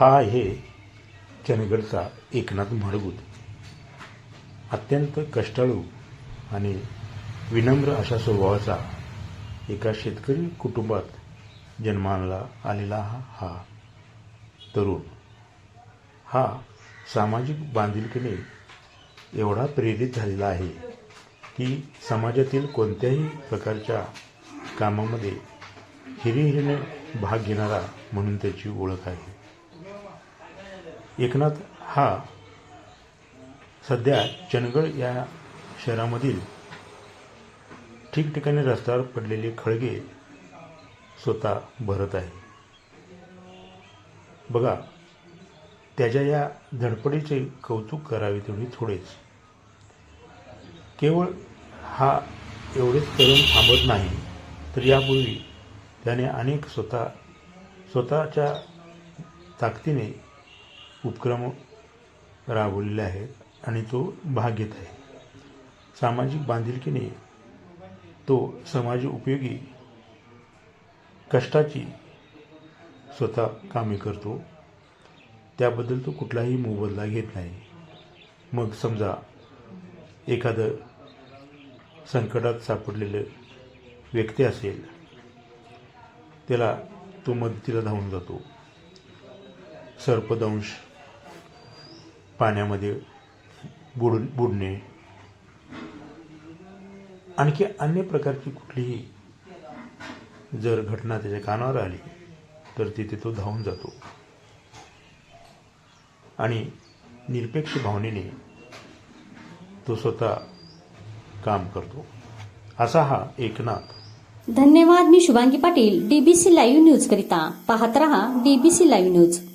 हा आहे चंदगडचा एकनाथ माडगूळ अत्यंत कष्टाळू आणि विनम्र अशा स्वभावाचा एका शेतकरी कुटुंबात जन्माला आलेला हा हा तरुण. हा सामाजिक बांधिलकीने एवढा प्रेरित झालेला आहे की समाजातील कोणत्याही प्रकारच्या कामामध्ये हिरिहिरीने भाग घेणारा म्हणून त्याची ओळख आहे. एकनाथ हा सध्या चंदगड या शहरामधील ठिकठिकाणी रस्त्यावर पडलेले खळगे स्वतः भरत आहे बघा त्याच्या या धडपडीचे कौतुक करावे तेवढी थोडेच. केवळ हा एवढेच तरुण थांबत नाही तर यापूर्वी त्याने अनेक स्वतः स्वतःच्या ताकदीने उपक्रम राबवलेले आहेत आणि तो भाग घेत आहे. सामाजिक बांधिलकीने तो समाज उपयोगी कष्टाची स्वतः कामे करतो. त्याबद्दल तो कुठलाही मोबदला घेत नाही. मग समजा एखादं संकटात सापडलेलं व्यक्ती असेल त्याला तो मदतीला धावून जातो. सर्पदंश पाण्यामध्ये बुडून बुडणे. आणखी अन्य प्रकारची कुठलीही जर घटना त्याच्या कानावर आली तर तिथे तो धावून जातो. आणि निरपेक्ष भावनेने तो स्वतः काम करतो. असा हा एकनाथ. धन्यवाद मी Shubhangi Patil DBC live news करिता पाहत रहा डीबीसी लाईव्ह न्यूज.